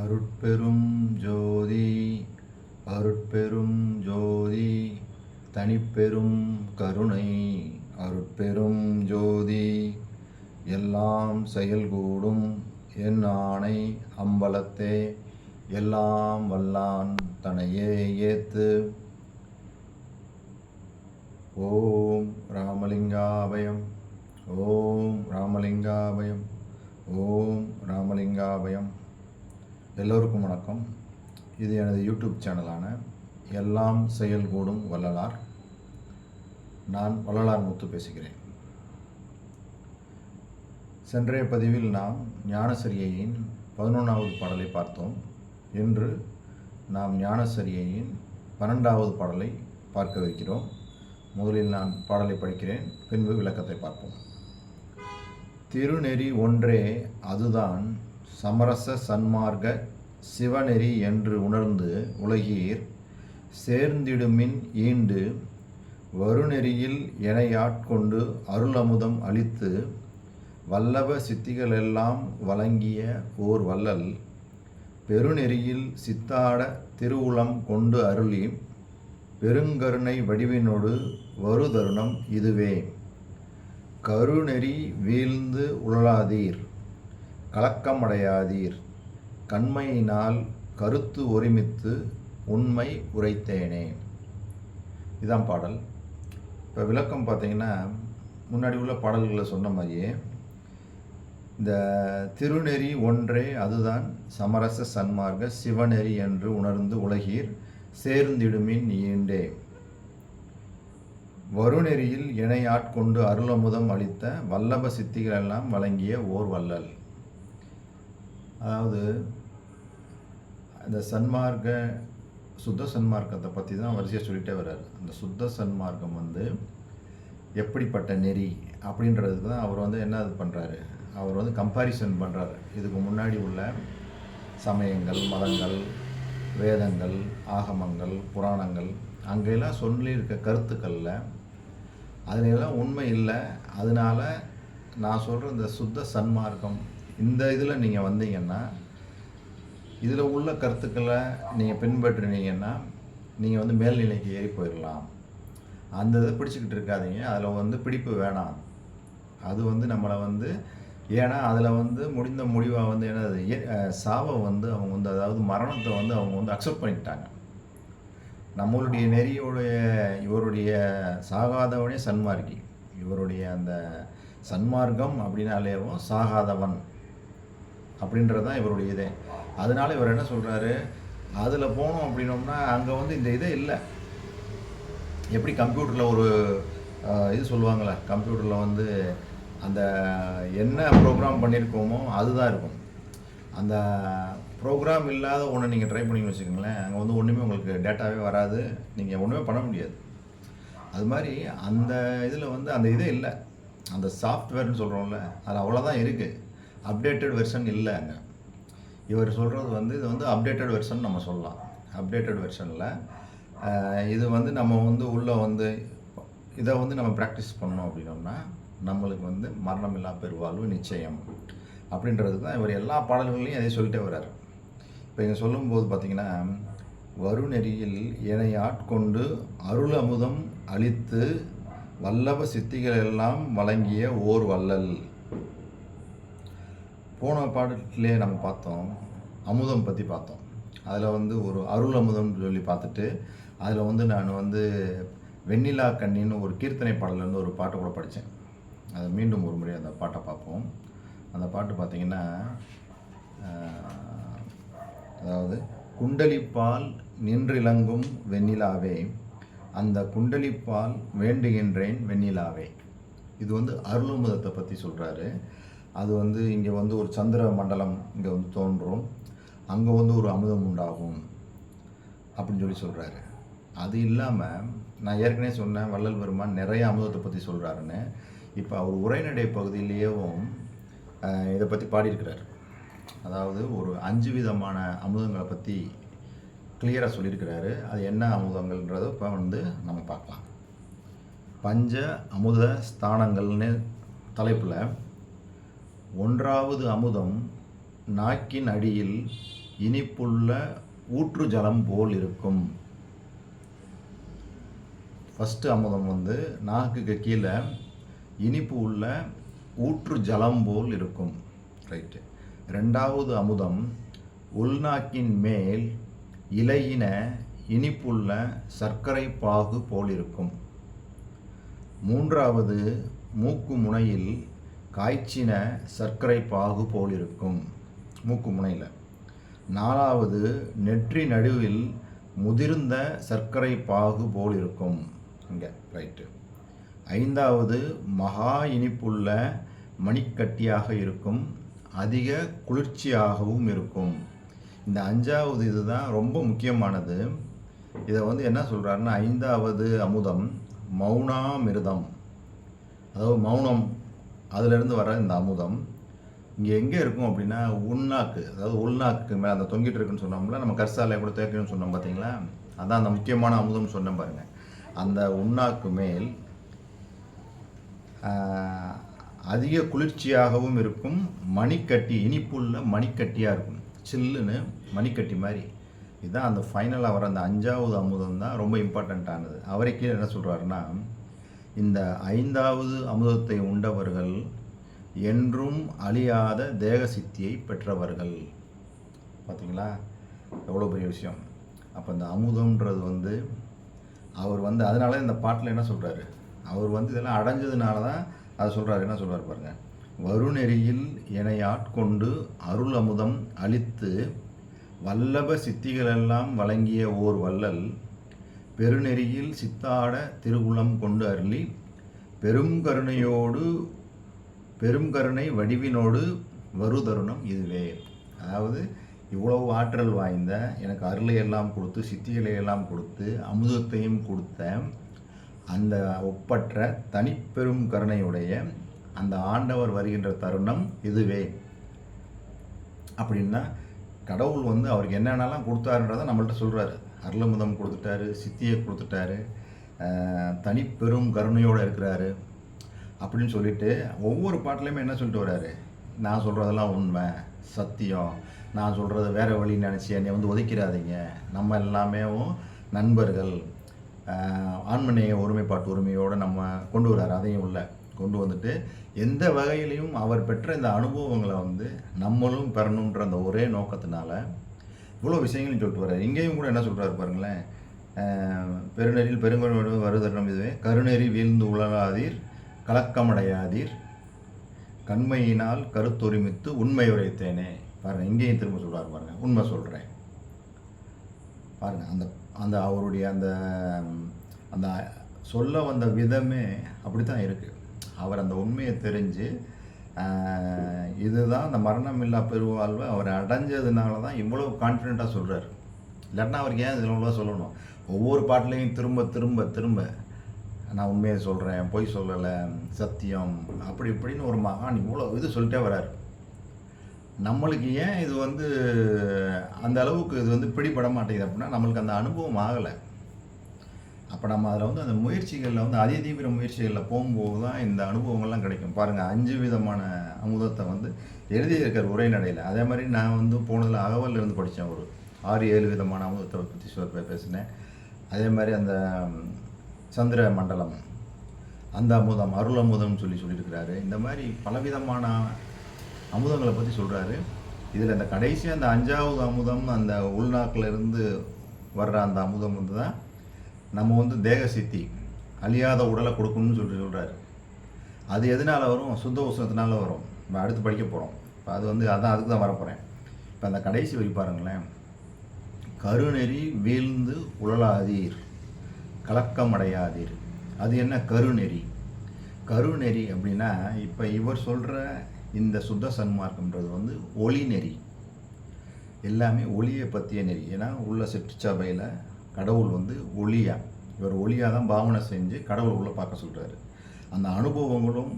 அருட்பெரும் ஜோதி அருட்பெரும் ஜோதி தனிப்பெரும் கருணை. அருட்பெரும் ஜோதி எல்லாம் செயல்கூடும் என் ஆணை அம்பலத்தே எல்லாம் வல்லான் தனையே ஏத்து. ஓம் ராமலிங்காபயம் ஓம் ராமலிங்காபயம் ஓம் ராமலிங்காபயம். எல்லோருக்கும் வணக்கம். இது எனது யூடியூப் சேனலான எல்லாம் செயல்கூடும் வள்ளலார். நான் வள்ளலார் முத்து பேசுகிறேன். சென்றைய பதிவில் நாம் ஞானசரியையின் பதினொன்றாவது பாடலை பார்த்தோம். இன்று நாம் ஞானசரியையின் பன்னெண்டாவது பாடலை பார்க்க வைக்கிறோம் முதலில் நான் பாடலை படிக்கிறேன் பின்பு விளக்கத்தை பார்ப்போம். திருநெறி ஒன்றே அதுதான் சமரச சன்மார்க்க சிவநெறி என்று உணர்ந்து உலகீர் சேர்ந்திடுமின் ஈண்டு வருநெறியில் எனையாட்கொண்டு அருளமுதம் அளித்து வல்லப சித்திகளெல்லாம் வழங்கிய ஓர் வள்ளல் பெருநெறியில் சித்தாட திருவுளம் கொண்டு அருளி பெருங்கருணை வடிவினோடு வருதருணம் இதுவே. கருநெறி வீழ்ந்து உழலாதீர் கலக்கமடையாதீர். கண்மையினால் கருத்து ஒருமித்து உண்மை உரைத்தேனே. இதான் பாடல். இப்போ விளக்கம் பார்த்தீங்கன்னா முன்னாடி உள்ள பாடல்களை சொன்ன மாதிரியே இந்த திருநெறி ஒன்றே அதுதான் சமரச சன்மார்க்க சிவநெறி என்று உணர்ந்து உலகீர் சேர்ந்திடுமின் ஈண்டே. வருநெறியில் இணை ஆட்கொண்டு அருளமுதம் அளித்த வல்லப சித்திகளெல்லாம் வழங்கிய ஓர் வள்ளல். அதாவது இந்த சன்மார்க்க சுத்த சன்மார்க்கத்தை பற்றி தான் வரிசையாக சொல்லிட்டே வர்றார். அந்த சுத்த சன்மார்க்கம் வந்து எப்படிப்பட்ட நெறி அப்படின்றதுக்கு தான் அவர் வந்து என்ன இது பண்ணுறாரு அவர் வந்து கம்பாரிசன் பண்ணுறாரு இதுக்கு முன்னாடி உள்ள சமயங்கள் மதங்கள் வேதங்கள் ஆகமங்கள் புராணங்கள் அங்கெல்லாம் சொல்லியிருக்க கருத்துக்களில் அதுலெல்லாம் உண்மை இல்லை. அதனால நான் சொல்கிற இந்த சுத்த சன்மார்க்கம் இந்த இதில் நீங்கள் வந்தீங்கன்னா இதில் உள்ள கருத்துக்களை நீங்கள் பின்பற்றினீங்கன்னா நீங்கள் வந்து மேல்நிலைக்கு ஏறி போயிடலாம் அந்த இதை பிடிச்சிக்கிட்டு இருக்காதீங்க. அதில் வந்து பிடிப்பு வேணாம். அது வந்து நம்மளை வந்து ஏன்னா அதில் வந்து முடிந்த முடிவாக வந்து என்னது சாவை வந்து அவங்க வந்து அதாவது மரணத்தை வந்து அவங்க வந்து அக்செப்ட் பண்ணிக்கிட்டாங்க நம்மளுடைய நெறியுடைய இவருடைய சாகாதவனே சன்மார்க்கி இவருடைய அந்த சன்மார்க்கம் அப்படின்னாலேவும் சாகாதவன். அப்படின்றது தான் இவருடைய இதே. அதனால இவர் என்ன சொல்கிறாரு அதில் போனோம் அப்படின்னோம்னா அங்கே வந்து இந்த இதே இல்லை. எப்படி கம்ப்யூட்டரில் ஒரு இது சொல்லுவாங்களே கம்ப்யூட்டரில் வந்து அந்த என்ன ப்ரோக்ராம் பண்ணியிருக்கோமோ அதுதான் இருக்கும். அந்த ப்ரோக்ராம் இல்லாத ஒன்று நீங்கள் ட்ரை பண்ணி வச்சுக்கோங்களேன் அங்கே வந்து ஒன்றுமே உங்களுக்கு டேட்டாவே வராது. நீங்கள் ஒன்றுமே பண்ண முடியாது. அது மாதிரி அந்த இதில் வந்து அந்த இதே இல்லை. அந்த சாஃப்ட்வேர்னு சொல்கிறோம்ல அது அவ்வளோதான் இருக்குது அப்டேட்டட் வெர்ஷன் இல்லை அங்கே இவர் சொல்கிறது வந்து இது வந்து அப்டேட்டட் வெர்ஷன் நம்ம சொல்லலாம். அப்டேட்டட் வெர்ஷனில் இது வந்து நம்ம வந்து உள்ளே வந்து இதை வந்து நம்ம ப்ராக்டிஸ் பண்ணோம் அப்படின்னோம்னா நம்மளுக்கு வந்து மரணமில்லா பெருவாழ்வு நிச்சயம். அப்படின்றது தான் இவர் எல்லா பாடல்கள்லையும் அதே சொல்லிட்டே வர்றார். இப்போ இங்கே சொல்லும்போது பார்த்தீங்கன்னா வருநெறியில் என்னை ஆட்கொண்டு அருள் அமுதம் அளித்து வல்லப சித்திகள் எல்லாம் வழங்கிய ஓர் வள்ளல். போன பாடத்திலே நம்ம பார்த்தோம். அமுதம் பற்றி பார்த்தோம். அதில் வந்து ஒரு அருள் அமுதம்னு சொல்லி பார்த்துட்டு அதில் வந்து நான் வந்து வெண்ணிலா கண்ணின்னு ஒரு கீர்த்தனை பாடல்லேருந்து ஒரு பாட்டு கூட படித்தேன் அதை மீண்டும் ஒரு முறை அந்த பாட்டை பார்ப்போம். அந்த பாட்டு பார்த்திங்கன்னா அதாவது குண்டலிப்பால் நின்றிலங்கும் வெண்ணிலாவே அந்த குண்டலிப்பால் வேண்டுகின்றேன் வெண்ணிலாவே. இது வந்து அருளமுதத்தை பற்றி சொல்கிறாரு அது வந்து இங்கே வந்து ஒரு சந்திர மண்டலம் இங்கே வந்து தோன்றும். அங்கே வந்து ஒரு அமுதம் உண்டாகும் அப்படின்னு சொல்லி சொல்கிறாரு அது இல்லாமல் நான் ஏற்கனவே சொன்னேன் வள்ளல் பெருமான் நிறைய அமுதத்தை பற்றி சொல்கிறாருன்னு இப்போ அவர் உரைநடை பகுதியிலேயும் இதை பற்றி பாடியிருக்கிறார். அதாவது ஒரு அஞ்சு விதமான அமுதங்களை பற்றி கிளியராக சொல்லியிருக்கிறாரு. அது என்ன அமுதங்கள்ன்றதை இப்போ வந்து நம்ம பார்க்கலாம். பஞ்ச அமுத ஸ்தானங்கள்னு தலைப்பில் ஒன்றாவது அமுதம் நாக்கின் அடியில் இனிப்புள்ள ஊற்று ஜலம் போல் இருக்கும். ஃபஸ்ட்டு அமுதம் வந்து நாக்குக்கு கீழே இனிப்பு உள்ள ஊற்று ஜலம் போல் இருக்கும். ரைட்டு ரெண்டாவது அமுதம் உள்நாக்கின் மேல் இலையின இனிப்புள்ள சர்க்கரை பாகு போல் இருக்கும். மூன்றாவது மூக்கு முனையில் காய்ச்சின சர்க்கரை பாகு போல் இருக்கும் மூக்கு முனையில். நாலாவது நெற்றி நடுவில் முதிர்ந்த சர்க்கரை பாகு போல் இருக்கும் இங்கே ரைட்டு ஐந்தாவது மகா இனிப்புள்ள மணிக்கட்டியாக இருக்கும். அதிக குளிர்ச்சியாகவும் இருக்கும். இந்த அஞ்சாவது இதுதான் ரொம்ப முக்கியமானது. இதை வந்து என்ன சொல்கிறாருன்னா ஐந்தாவது அமுதம் மௌனாமிருதம். அதாவது மௌனம். அதுலேருந்து வர இந்த அமுதம் இங்கே எங்கே இருக்கும் அப்படின்னா உள்நாக்கு அதாவது உள்நாக்கு மேலே அந்த தொங்கிட்டு இருக்குன்னு சொன்னோம்ல நம்ம கர்சாலையை கூட தேக்கணும்னு சொன்னோம் பார்த்தீங்களா அதான் அந்த முக்கியமான அமுதம் சொன்னேன் பாருங்க. அந்த உண்ணாக்கு மேல் அதிக குளிர்ச்சியாகவும் இருக்கும் மணிக்கட்டி இனிப்புள்ள மணிக்கட்டியாக இருக்கும். சில்லுன்னு மணிக்கட்டி மாதிரி. இதுதான் அந்த ஃபைனலாக வர அந்த அஞ்சாவது அமுதம் தான் ரொம்ப இம்பார்ட்டண்ட்டானது அவரை கீழே என்ன சொல்கிறாருன்னா இந்த ஐந்தாவது அமுதத்தை உண்டவர்கள் என்றும் அழியாத தேக சித்தியை பெற்றவர்கள். பார்த்தீங்களா எவ்வளோ பெரிய விஷயம். அப்போ இந்த அமுதம்ன்றது வந்து அவர் வந்து அதனால இந்த பாட்டில் என்ன சொல்கிறாரு அவர் வந்து இதெல்லாம் அடைஞ்சதுனால தான் அதை சொல்கிறாரு என்ன சொல்றாரு பாருங்கள் வருநெறியில் என்னை ஆட்கொண்டு அருள் அமுதம் அளித்து வல்லப சித்திகளெல்லாம் வழங்கிய ஓர் வள்ளல் பெருநெறியில் சித்தாட திருகுலம் கொண்டு அருளி பெரும் கருணையோடு பெரும் கருணை வடிவினோடு வருதருணம் இதுவே அதாவது இவ்வளவு ஆற்றல் வாய்ந்த எனக்கு அருளை எல்லாம் கொடுத்து சித்திகளை எல்லாம் கொடுத்து அமுதத்தையும் கொடுத்த அந்த ஒப்பற்ற தனிப்பெரும் கருணையுடைய அந்த ஆண்டவர் வருகின்ற தருணம் இதுவே. அப்படின்னா கடவுள் வந்து அவருக்கு என்னென்னலாம் கொடுத்தாருன்றதை நம்மள்ட்ட சொல்கிறாரு அருளமுதம் கொடுத்துட்டாரு சித்தியை கொடுத்துட்டாரு தனிப்பெரும் கருணையோடு இருக்கிறாரு அப்படின்னு சொல்லிட்டு ஒவ்வொரு பாட்டுலையுமே என்ன சொல்லிட்டு வர்றாரு? நான் சொல்கிறதெல்லாம் உண்மை சத்தியம். நான் சொல்கிறத வேறு வழின்னு நினச்சி என்னை வந்து ஒதுக்கிறாதீங்க நம்ம எல்லாமே நண்பர்கள். ஆண்மனைய ஒருமைப்பாட்டு உரிமையோடு நம்ம கொண்டு வர்றாரு. அதையும் உள்ள கொண்டு வந்துட்டு எந்த வகையிலையும் அவர் பெற்ற இந்த அனுபவங்களை வந்து நம்மளும் பெறணுன்ற அந்த ஒரே நோக்கத்தினால இவ்வளோ விஷயங்களையும் சொல்லிட்டு வர்றாரு. இங்கேயும் கூட என்ன சொல்கிறாரு பாருங்களேன். ஆஹ் பெருநெறியில் பெருங்கொழு வருதனம் இதுவே. கருநெறி வீழ்ந்து உலகாதீர் கலக்கமடையாதீர். கண்மையினால் கருத்தொருமித்து உண்மை உரைத்தேனே. பாருங்க இங்கேயும் திரும்ப சொல்றாரு பாருங்க. உண்மை சொல்கிறேன் பாருங்க அந்த அந்த அவருடைய அந்த அந்த சொல்ல வந்த விதமே அப்படி தான் இருக்குது அவர் அந்த உண்மையை தெரிஞ்சு இதுதான் அந்த மரணம் இல்லா பெருவாழ்வை அவர் அடைஞ்சதுனால தான் இவ்வளோ கான்ஃபிடெண்ட்டாக சொல்கிறார் இல்லாட்டினா அவருக்கு ஏன் இதில் இவ்வளோ சொல்லணும்? ஒவ்வொரு பாட்டிலையும் திரும்ப திரும்ப திரும்ப நான் உண்மையை சொல்கிறேன் பொய் சொல்லலை சத்தியம் அப்படி இப்படின்னு ஒரு மகான் இவ்வளோ இது சொல்லிட்டே வராரு. நம்மளுக்கு ஏன் இது வந்து அந்த அளவுக்கு இது வந்து பிடிபட மாட்டேங்குது அப்படின்னா நம்மளுக்கு அந்த அனுபவம் ஆகலை. அப்போ நம்ம அதில் வந்து அந்த முயற்சிகளில் வந்து அதிதீவிர முயற்சிகளில் போகும்போது தான் இந்த அனுபவங்கள்லாம் கிடைக்கும். பாருங்கள் அஞ்சு விதமான அமுதத்தை வந்து எழுதியிருக்கிற உரைநடையில் அதே மாதிரி நான் வந்து போனதில் அகவலில் இருந்து படித்தேன் ஒரு ஆறு ஏழு விதமான அமுதத்தை பற்றி சொல் பேசினேன். அதே மாதிரி அந்த சந்திர மண்டலம் அந்த அமுதம் அருள் அமுதம்னு சொல்லி சொல்லியிருக்கிறாரு. இந்த மாதிரி பலவிதமான அமுதங்களை பற்றி சொல்கிறாரு இதில் அந்த கடைசி அந்த அஞ்சாவது அமுதம் அந்த உள்நாக்கில் இருந்து வர்ற அந்த அமுதம் வந்து தான் நம்ம வந்து தேக சித்தி அழியாத உடலை கொடுக்கணும்னு சொல்லி சொல்கிறாரு அது எதனால் வரும்? சுத்த உஷ்ணத்தினால வரும். இப்போ அடுத்து படிக்க போகிறோம் இப்போ அது வந்து அதான் அதுக்கு தான் வரப்போகிறேன் இப்போ அந்த கடைசி வரி பாருங்களேன். கருநெறி வீழ்ந்து உழலாதீர். கலக்கமடையாதீர் அது என்ன? கருநெறி. கருநெறி அப்படின்னா இப்போ இவர் சொல்கிற இந்த சுத்த சன்மார்க்கம்ன்றது வந்து ஒளி நெறி. எல்லாமே ஒளியை பற்றிய நெறி. ஏன்னா உள்ள சிற்றச்சபையில் கடவுள் வந்து ஒளியா? இவர் ஒளியாக தான் பாவனை செஞ்சு கடவுள் உள்ள பார்க்க சொல்கிறாரு அந்த அனுபவங்களும்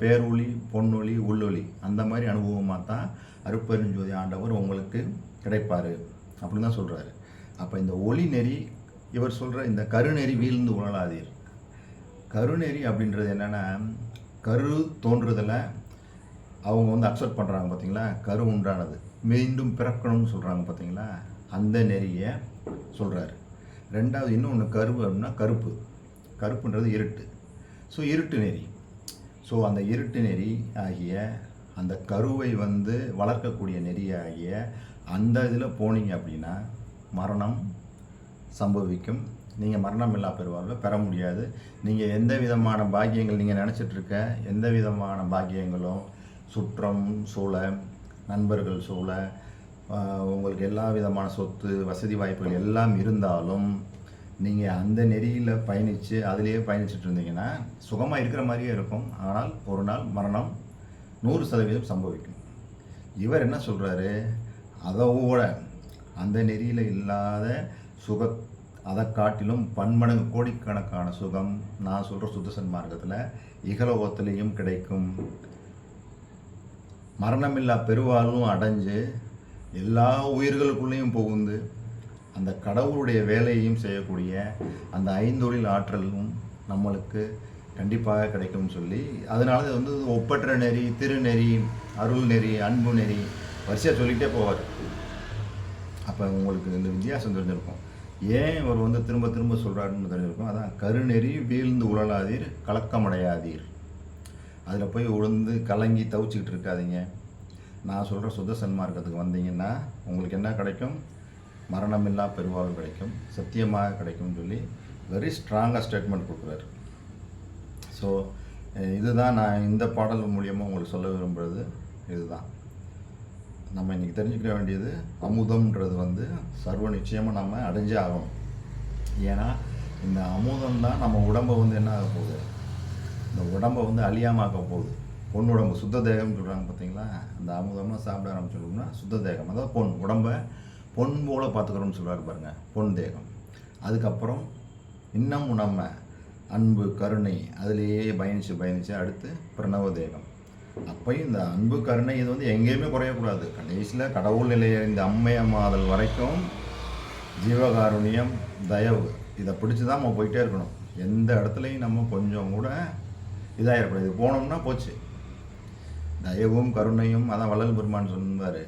பேரொளி பொன்னொளி உள்ளொளி அந்த மாதிரி அனுபவமாக தான் அருப்பெருஞ்சோதி ஆண்டவர் உங்களுக்கு கிடைப்பார் அப்படின்னு தான் சொல்கிறாரு அப்போ இந்த ஒளி நெறி இவர் சொல்கிற இந்த கருநெறி வீழ்ந்து உணலாதீர் கருநெறி அப்படின்றது என்னென்னா கரு தோன்றுதலை அவங்க வந்து அக்செப்ட் பண்ணுறாங்க பார்த்தீங்களா கரு உண்டானது. மீண்டும் பிறக்கணும்னு சொல்கிறாங்க பார்த்தீங்களா அந்த நெறியை சொல்கிறாரு ரெண்டாவது இன்னொன்று கருவு அப்படின்னா கருப்பு. கருப்புன்றது இருட்டு. ஸோ இருட்டு நெறி. ஸோ அந்த இருட்டு நெறி ஆகிய அந்த கருவை வந்து வளர்க்கக்கூடிய நெறி ஆகிய அந்த இதில் போனீங்க அப்படின்னா மரணம் சம்பவிக்கும். நீங்கள் மரணம் இல்லா பெறுவார்கள் பெற முடியாது. நீங்கள் எந்த விதமான பாக்கியங்கள் நீங்கள் நினச்சிட்ருக்க எந்த விதமான பாக்கியங்களும் சுற்றம் சூழ நண்பர்கள் சூழ உங்களுக்கு எல்லா விதமான சொத்து வசதி வாய்ப்புகள் எல்லாம் இருந்தாலும் நீங்கள் அந்த நெறியில் பயணித்து அதிலேயே பயணிச்சுட்டு இருந்தீங்கன்னா சுகமாக இருக்கிற மாதிரியே இருக்கும். ஆனால் ஒரு நாள் மரணம் நூறு சதவீதம் சம்பவிக்கும். இவர் என்ன சொல்கிறாரு அதோட அந்த நெறியில் இல்லாத சுக அதை காட்டிலும் பன்மடங்கு கோடிக்கணக்கான சுகம் நான் சொல்கிற சுத்தசன் மார்க்கத்தில் இகலோகத்திலையும் கிடைக்கும். மரணமில்லா பெருவாழ்வும் அடைஞ்சு எல்லா உயிர்களுக்குள்ளேயும் புகுந்து அந்த கடவுளுடைய வேலையையும் செய்யக்கூடிய அந்த ஐந்தொழில் ஆற்றலும் நம்மளுக்கு கண்டிப்பாக கிடைக்கும்னு சொல்லி அதனால இது வந்து ஒப்பற்ற நெறி திருநெறி அருள் நெறி அன்பு நெறி வரிசையாக சொல்லிகிட்டே போவார். அப்போ உங்களுக்கு இந்த வித்தியாசம் தெரிஞ்சிருக்கும். ஏன் இவர் வந்து திரும்ப திரும்ப சொல்கிறாருன்னு தெரிஞ்சிருக்கும். அதான் கருநெறி வீழ்ந்து உழலாதீர் கலக்கமடையாதீர். அதில் போய் உளுந்து கலங்கி தவிச்சிக்கிட்டு இருக்காதீங்க. நான் சொல்கிற சுத்த சன்மார்க்கத்துக்கு வந்தீங்கன்னா உங்களுக்கு என்ன கிடைக்கும்? மரணமில்லா பெருவாழ்வு கிடைக்கும். சத்தியமாக கிடைக்கும்னு சொல்லி வெரி ஸ்ட்ராங்காக ஸ்டேட்மெண்ட் கொடுக்குறாரு. ஸோ இதுதான் நான் இந்த பாடல் மூலியமாக உங்களுக்கு சொல்ல விரும்புகிறது இதுதான். நம்ம இன்றைக்கி தெரிஞ்சுக்க வேண்டியது அமுதம்ன்றது வந்து சர்வ நிச்சயமாக நம்ம அடைஞ்சே ஆகணும். ஏன்னா இந்த அமுதம் தான் நம்ம உடம்பை வந்து என்ன ஆக போகுது? இந்த உடம்பை வந்து அழியாம ஆக போகுது. பொண்ணு உடம்பு சுத்த தேகம்னு சொல்கிறாங்க பார்த்தீங்களா அந்த அமுதமாக சாப்பிட ஆரம்பிச்சிருக்கோம்னா சுத்த தேகம். அதாவது பொன் உடம்பை பொன் போல பார்த்துக்கிறோம்னு சொல்கிறாரு பாருங்கள் பொன் தேகம். அதுக்கப்புறம் இன்னும் நம்ம அன்பு கருணை அதிலேயே பயணித்து பயணித்து அடுத்து பிரணவ தேகம். அப்பையும் இந்த அன்பு கருணை இது வந்து எங்கேயுமே குறையக்கூடாது. கடைசியில் கடவுள் நிலையை இந்த அம்மையம்மாதல் வரைக்கும் ஜீவகாருண்யம் தயவு இதை பிடிச்சி தான் நம்ம போயிட்டே இருக்கணும். எந்த இடத்துலையும் நம்ம கொஞ்சம் கூட இதாகிடக்கூடாது இது போனோம்னா போச்சு. தயவும் கருணையும் அதான் வள்ளல் பெருமான் சொன்னார்.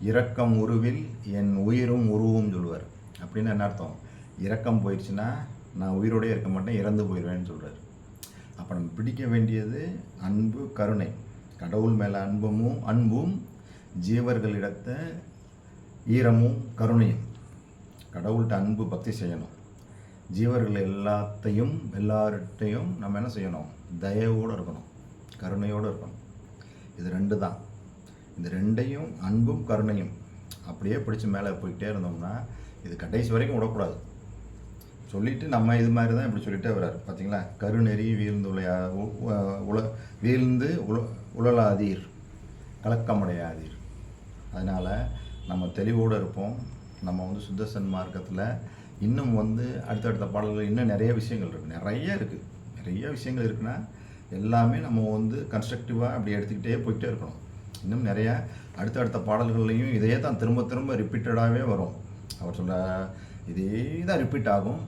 இரக்கம் உருவில் என் உயிரும் உருவும் சொல்லுவார் அப்படின்னு என்ன அர்த்தம்? இரக்கம் போயிடுச்சுன்னா நான் உயிரோடய இருக்க மாட்டேன் இறந்து போயிடுவேன்னு சொல்கிறார் அப்போ நம்ம பிடிக்க வேண்டியது அன்பு கருணை. கடவுள் மேலே அன்பமும் அன்பும் ஜீவர்களிடத்த ஈரமும் கருணையும். கடவுள்கிட்ட அன்பு பக்தி செய்யணும். ஜீவர்கள் எல்லாத்தையும் எல்லார்ட்டையும் நம்ம என்ன செய்யணும்? தயவோடு இருக்கணும். கருணையோடு இருக்கணும். இது ரெண்டு தான். இந்த ரெண்டையும் அன்பும் கருணையும் அப்படியே பிடிச்சி மேலே போயிட்டே இருந்தோம்னா இது கடைசி வரைக்கும் விடக்கூடாது. சொல்லிட்டு நம்ம இது மாதிரி தான் இப்படி சொல்லிட்டே வர்றாரு. பார்த்தீங்களா? கருநெறி வீழ்ந்து உலையா உல வீழ்ந்து உல உழலாதீர் கலக்கமடையாதீர். அதனால் நம்ம தெளிவோடு இருப்போம். நம்ம வந்து சுத்தசன் மார்க்கத்தில் இன்னும் வந்து அடுத்தடுத்த பாடல்கள் இன்னும் நிறைய விஷயங்கள் இருக்குது நிறைய இருக்குது நிறைய விஷயங்கள் இருக்குன்னா எல்லாமே நம்ம வந்து கன்ஸ்ட்ரக்டிவாக அப்படி எடுத்துக்கிட்டே போயிட்டே இருக்கணும். இன்னும் நிறைய அடுத்தடுத்த பாடல்கள்லையும் இதே தான் திரும்ப திரும்ப ரிப்பீட்டடாகவே வரும். அவர் சொல்ல இதே தான் ரிப்பீட் ஆகும்.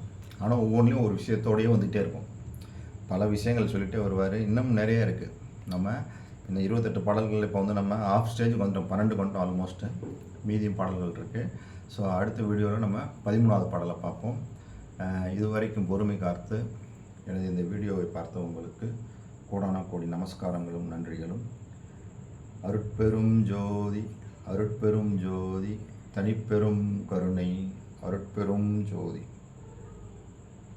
ஆனால் ஒவ்வொன்றிலையும் ஒரு விஷயத்தோடையே வந்துகிட்டே இருக்கும். பல விஷயங்கள் சொல்லிகிட்டே வருவார். இன்னும் நிறைய இருக்குது நம்ம இந்த இருபத்தெட்டு பாடல்கள் இப்போ வந்து நம்ம ஆஃப் ஸ்டேஜ் வந்துட்டோம். பன்னெண்டு கொண்டோம் ஆல்மோஸ்ட்டு மீதியும் பாடல்கள் இருக்குது ஸோ அடுத்த வீடியோவில் நம்ம பதிமூணாவது பாடலை பார்ப்போம். இதுவரைக்கும் இது வரைக்கும் பொறுமை காத்து எனது இந்த வீடியோவை பார்த்த உங்களுக்கு கோடான கோடி நமஸ்காரங்களும் நன்றிகளும். அருட்பெரும் ஜோதி அருட்பெரும் ஜோதி தனிப்பெரும் கருணை அருட்பெரும் ஜோதி.